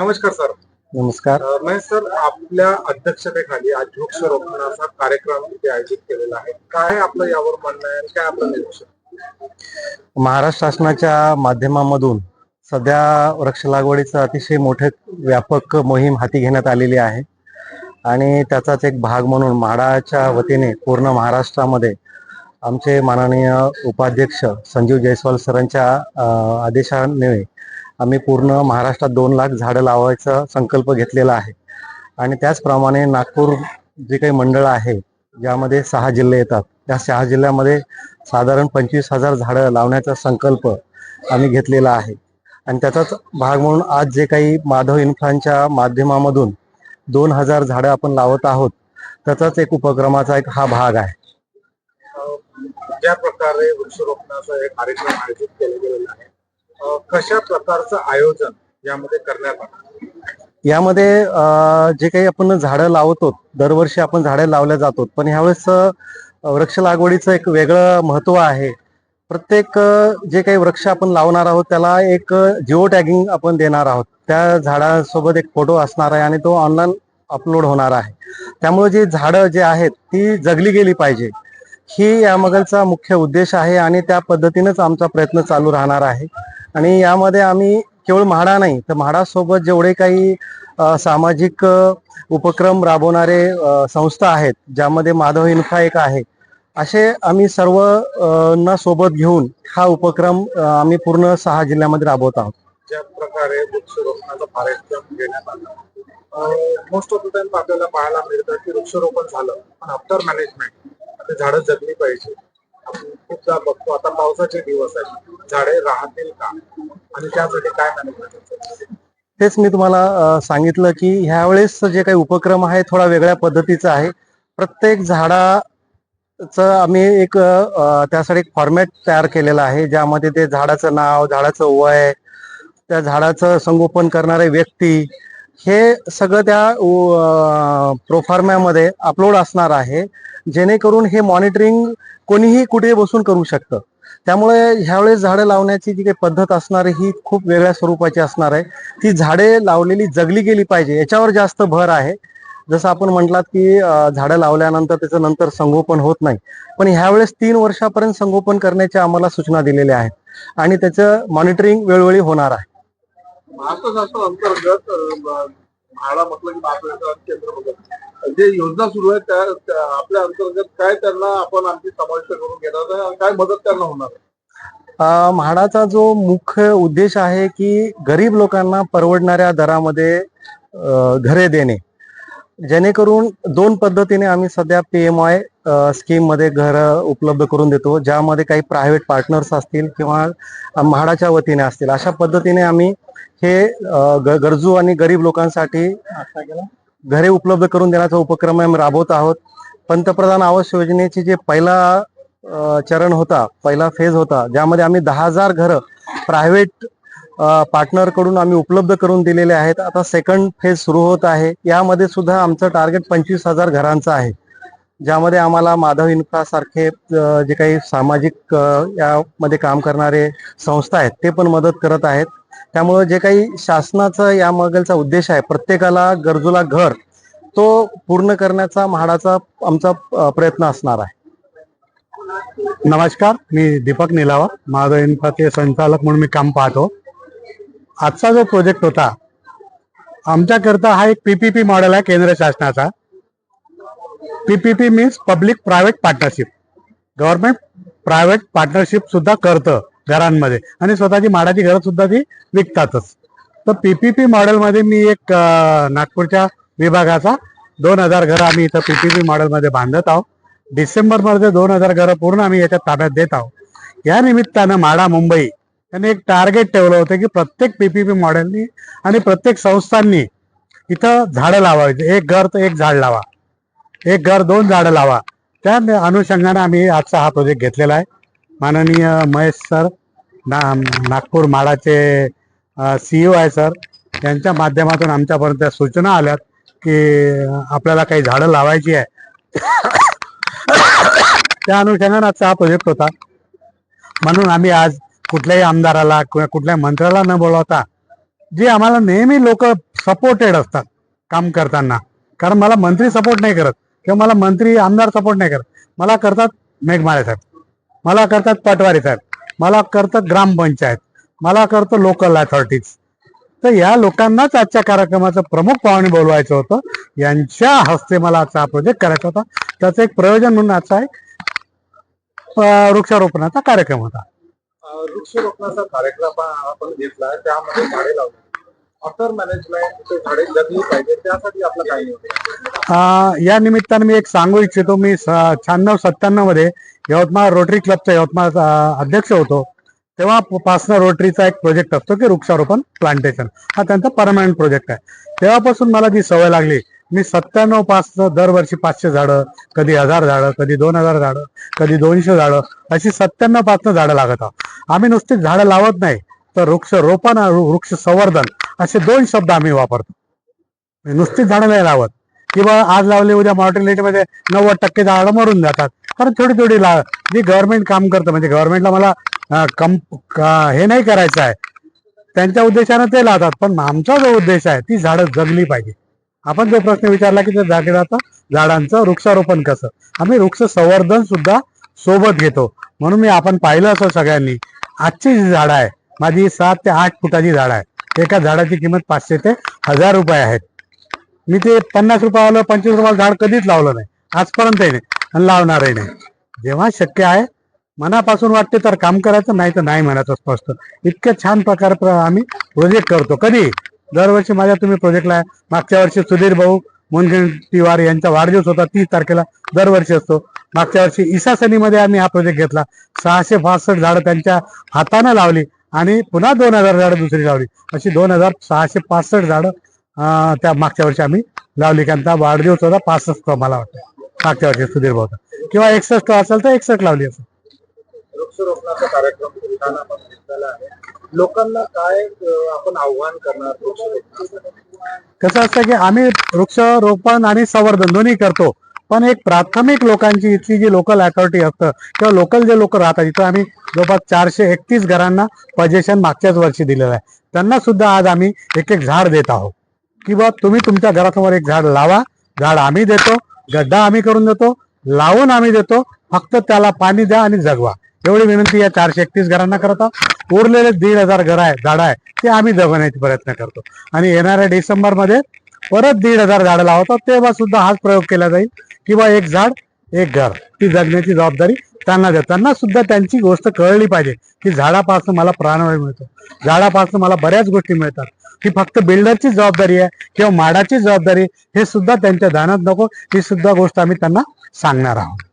नमस्कार सर. नमस्कार. महेश सर आपल्या अध्यक्षतेखाली आज वृक्षारोपणाचा कार्यक्रम इथे आयोजित केलेला आहे. काय आपलं यावर म्हणणं आहे काय आपलं निरीक्षण महाराष्ट्र शासनाच्या माध्यमामधून सध्या वृक्ष लागवडीचं अतिशय मोठे व्यापक मोहीम हाती घेण्यात आलेली आहे. आणि त्याचाच एक भाग म्हणून म्हाडाच्या वतीने पूर्ण महाराष्ट्रामध्ये आमचे माननीय उपाध्यक्ष संजीव जयस्वाल सरांच्या आदेशाने आम्ही पूर्ण महाराष्ट्रात दोन लाख झाडं लावायचा संकल्प घेतलेला आहे. आणि त्याचप्रमाणे नागपूर जे काही मंडळ आहे ज्यामध्ये सहा जिल्हे येतात त्या सहा जिल्ह्यामध्ये साधारण पंचवीस हजार झाडं लावण्याचा संकल्प आम्ही घेतलेला आहे. आणि त्याचाच भाग म्हणून आज जे काही माधव इन्फ्रांच्या माध्यमामधून दोन हजार झाडं आपण लावत आहोत त्याचाच एक उपक्रमाचा एक हा भाग आहे. ज्या प्रकारे वृक्षरोपणाचा एक कार्यक्रम आयोजित केला गेलेला आहे कशा प्रकारचं आयोजन यामध्ये करण्यात आलं? यामध्ये जे काही आपण झाडं लावतो दरवर्षी आपण झाडं लावल्या जातो पण ह्यावेळेस वृक्ष लागवडीचं एक वेगळं महत्त्व आहे. प्रत्येक जे काही वृक्ष आपण लावणार आहोत त्याला एक जिओ टॅगिंग आपण देणार आहोत. त्या झाडासोबत एक फोटो असणार आहे आणि तो ऑनलाईन अपलोड होणार आहे. त्यामुळे जी झाडं जे आहेत ती जगली गेली पाहिजे. ही यामगलचा मुख्य उद्देश आहे आणि त्या पद्धतीनेच आमचा प्रयत्न चालू राहणार आहे. आणि यामध्ये आम्ही केवळ म्हाडा नाही तर म्हाडासोबत जेवढे काही सामाजिक उपक्रम राबवणारे संस्था आहेत ज्यामध्ये माधव इन्फ्रा एक आहे असे आम्ही सर्व ना सोबत घेऊन हा उपक्रम आम्ही पूर्ण सहा जिल्ह्यामध्ये राबवत आहोत. ज्या प्रकारे वृक्षरोपणाचा कार्यक्रम घेण्यात आला मोस्ट ऑफ द टाइम आपल्याला पाहायला मिळतं की वृक्षारोपण झालं पण आफ्टर मॅनेजमेंट ते झाडं जगली पाहिजे. आपण खूपदा बघतो आता पावसाचे दिवस आहेत. झाडे राहतील का? आणि त्यासाठी काय मॅनेजमेंट तेच मी तुम्हाला सांगितलं की ह्यावेळेस जे काही उपक्रम आहे थोडा वेगळ्या पद्धतीचा आहे. प्रत्येक झाडाचं आम्ही एक त्यासाठी एक फॉर्मॅट तयार केलेला आहे ज्यामध्ये ते झाडाचं नाव झाडाचं वय त्या झाडाचं संगोपन करणारे व्यक्ती हे सगळं त्या प्रोफार्म्यामध्ये अपलोड असणार आहे. जेणेकरून हे मॉनिटरिंग कोणीही कुठे बसून करू शकतं. त्यामुळे ह्यावेळेस झाडं लावण्याची जी काही पद्धत असणार आहे ही खूप वेगळ्या स्वरूपाची असणार आहे. ती झाडे लावलेली जगली गेली पाहिजे याच्यावर जास्त भर आहे. जसं आपण म्हटलात की झाडं लावल्यानंतर त्याचं नंतर संगोपन होत नाही. पण ह्यावेळेस तीन वर्षापर्यंत संगोपन करण्याच्या आम्हाला सूचना दिलेल्या आहेत. आणि त्याचं मॉनिटरिंग वेळोवेळी होणार आहे. महाराष्ट्र अंतर्गत म्हाडा म्हटलं की महाराष्ट्र केंद्र बघत जे योजना सुरू आहे त्या आपल्या अंतर्गत काय त्यांना आपण आणखी समाविष्ट करून घेणार आहे काय मदत त्यांना होणार आहे? म्हाडाचा जो मुख्य उद्देश आहे की गरीब लोकांना परवडणाऱ्या दरामध्ये घरे देणे. जेणेकरून दोन पद्धतीने आम्ही सध्या पी एम आय स्कीममध्ये घर उपलब्ध करून देतो ज्यामध्ये काही प्रायव्हेट पार्टनर्स असतील किंवा म्हाडाच्या वतीने असतील. अशा पद्धतीने आम्ही हे ग- गरजू आणि गरीब लोकांसाठी घरे उपलब्ध करून देण्याचा उपक्रम आम्ही राबवत आहोत. पंतप्रधान आवास योजनेची जे पहिला चरण होता पहिला फेज होता ज्यामध्ये आम्ही दहा हजार घरं प्रायव्हेट पार्टनरकडून आम्ही उपलब्ध करून दिलेले आहेत. आता सेकंड फेज सुरू होत आहे. यामध्ये सुद्धा आमचं टार्गेट पंचवीस हजार घरांचं आहे. ज्यामध्ये आम्हाला माधव इन्फ्रासारखे जे काही सामाजिक यामध्ये काम करणारे संस्था आहेत ते पण मदत करत आहेत. त्यामुळे जे काही शासनाचा यामागलचा उद्देश आहे प्रत्येकाला गरजूला घर तो पूर्ण करण्याचा म्हाडाचा आमचा प्रयत्न असणार आहे. नमस्कार मी दीपक निलावा माधव इन्फ्राचे संचालक म्हणून मी काम पाहतो. आजचा जो प्रोजेक्ट होता आमच्याकरता हा एक पीपीपी मॉडेल आहे केंद्र शासनाचा. PPP means public private partnership government private partnership सुद्धा करतं घरांमध्ये. आणि स्वतःची माडाची घरं सुद्धा ती विकतातच. तर पीपीपी मॉडेलमध्ये मी एक नागपूरच्या विभागाचा दोन हजार घरं आम्ही इथं पीपीपी मॉडेलमध्ये बांधत आहोत. डिसेंबरमध्ये दोन हजार घरं पूर्ण आम्ही याच्यात ताब्यात देत आहोत. या निमित्तानं माडा मुंबई त्यांनी एक टार्गेट ठेवलं होतं की प्रत्येक पीपीपी मॉडेलनी आणि प्रत्येक संस्थांनी इथं झाडं लावायची. एक घर तर एक झाड लावा. एक घर दोन झाडं लावा. त्या अनुषंगाने आम्ही आजचा हा प्रोजेक्ट घेतलेला आहे. माननीय महेश सर ना नागपूर माडाचे सीईओ आहे सर. यांच्या माध्यमातून आमच्यापर्यंत सूचना आल्यात की आपल्याला काही झाडं लावायची आहे. त्या अनुषंगाने आजचा हा प्रोजेक्ट होता. म्हणून आम्ही आज कुठल्याही आमदाराला किंवा कुठल्याही मंत्र्याला न बोलवता जे आम्हाला नेहमी लोक सपोर्टेड असतात काम करताना. कारण मला मंत्री सपोर्ट नाही करत. किंवा मला मंत्री आमदार सपोर्ट नाही करत. मला करतात मेघमाळे साहेब. मला करतात पटवारी साहेब. मला करतात ग्रामपंचायत. मला करतं लोकल अथॉरिटीज तर या लोकांनाच आजच्या कार्यक्रमाचं प्रमुख पाहुणे बोलवायचं होतं. यांच्या हस्ते मला आजचा हा प्रोजेक्ट करायचा होता. त्याचं एक प्रयोजन म्हणून आजचा एक वृक्षारोपणाचा कार्यक्रम होता. वृक्षरोपणाचा कार्यक्रम आपण घेतला त्यामध्ये झाडे लावली. आफ्टर मॅनेजमेंट झाडे जगली पाहिजे त्यासाठी आपलं काय नियोजन या निमित्तानं मी एक सांगू इच्छितो मी शहाण्णव सत्त्याण्णवमध्ये यवतमाळ रोटरी क्लबचा यवतमाळ अध्यक्ष होतो. तेव्हा तेव्हापासून रोटरीचा एक प्रोजेक्ट असतो की वृक्षारोपण प्लांटेशन हा त्यांचा परमनंट प्रोजेक्ट आहे. तेव्हापासून मला जी सवय लागली मी सत्त्याण्णव पाच दरवर्षी पाचशे झाडं कधी हजार झाडं कधी दोन हजार झाडं कधी दोनशे झाडं अशी सत्त्याण्णव पासनं झाडं लागत आहोत. आम्ही नुसतीच झाडं लावत नाही तर वृक्ष रोपण वृक्ष संवर्धन असे दोन शब्द आम्ही वापरतो. नुसतीच झाडं नाही लावत. किंवा आज लावले उद्या मॉर्टिलिटीमध्ये नव्वद टक्के झाडं मरून जातात. कारण थोडी थोडी ला जी गव्हर्नमेंट काम करतं म्हणजे गव्हर्नमेंटला मला कम का- हे नाही करायचं आहे. त्यांच्या उद्देशानं ते लावतात. पण आमचा जो उद्देश आहे ती झाडं जगली पाहिजे. आपण जो प्रश्न विचारला की त्या झाडांचं वृक्षारोपण कसं? आम्ही वृक्ष संवर्धन सुद्धा सोबत घेतो. म्हणून मी आपण पाहिलं असं सगळ्यांनी आजची जी झाडं आहे माझी सात ते आठ फुटाची झाडं आहे. एका झाडाची किंमत पाचशे ते हजार रुपये आहेत. मी ते पन्नास रुपयावालं पंचवीस रुपयाला झाड कधीच लावलं नाही. आजपर्यंतही नाही आणि लावणारही नाही. जेव्हा शक्य आहे मनापासून वाटते तर काम करायचं नाही तर नाही म्हणायचं स्पष्ट. इतक्या छान प्रकार आम्ही प्रोजेक्ट करतो. कधी? दरवर्षी माझ्या तुम्ही प्रोजेक्टला आहे. मागच्या वर्षी सुधीर भाऊ मुनगंटीवार यांचा वाढदिवस होता तीस तारखेला दरवर्षी असतो. मागच्या वर्षी ईसा सनीमध्ये आम्ही हा प्रोजेक्ट घेतला. सहाशे पासष्ट झाडं त्यांच्या हातानं लावली आणि पुन्हा दोन हजार झाडं दुसरी लावली. अशी दोन हजार सहाशे पासष्ट झाडं त्या मागच्या वर्षी आम्ही लावली. कारण त्या वाढदिवस होता पासष्ट मला वाटतं. मागच्या वर्षी सुधीर भाऊचा किंवा एकसष्ट असेल तर एकसष्ट लावली असेल. वृक्षरोपणाचा कार्यक्रम ठिकाण आहे. लोकांना काय आपण आव्हान करणार कसं असतं की आम्ही वृक्षारोपण आणि संवर्धन दोन्ही करतो पण एक प्राथमिक लोकांची इथली जी लोकल अथॉरिटी असतं किंवा लोकल जे लोक राहतात इथं आम्ही जवळपास चारशे एकतीस घरांना पजेशन मागच्याच वर्षी दिलेलं आहे. त्यांना सुद्धा आज आम्ही एक एक झाड देत आहोत. किंवा तुम्ही तुमच्या घरासमोर एक झाड लावा झाड आम्ही देतो गड्डा आम्ही करून देतो लावून आम्ही देतो. फक्त त्याला पाणी द्या आणि जगवा. एवढी विनंती या चारशे एकतीस घरांना करत आहोत. उरलेले दीड हजार घर आहे झाडं आहे ते आम्ही जगवण्याचा प्रयत्न करतो. आणि येणाऱ्या डिसेंबरमध्ये परत दीड हजार झाडं लावतो तेव्हा सुद्धा हाच प्रयोग केला जाईल किंवा एक झाड एक घर. ती जगण्याची जबाबदारी त्यांना द्या. त्यांना सुद्धा त्यांची गोष्ट कळली पाहिजे की झाडापासून मला प्राणवायू मिळतो. झाडापासून मला बऱ्याच गोष्टी मिळतात. ही फक्त बिल्डरची जबाबदारी आहे किंवा माडाची जबाबदारी हे सुद्धा त्यांच्या ध्यानात नको. ही सुद्धा गोष्ट आम्ही त्यांना सांगणार आहोत.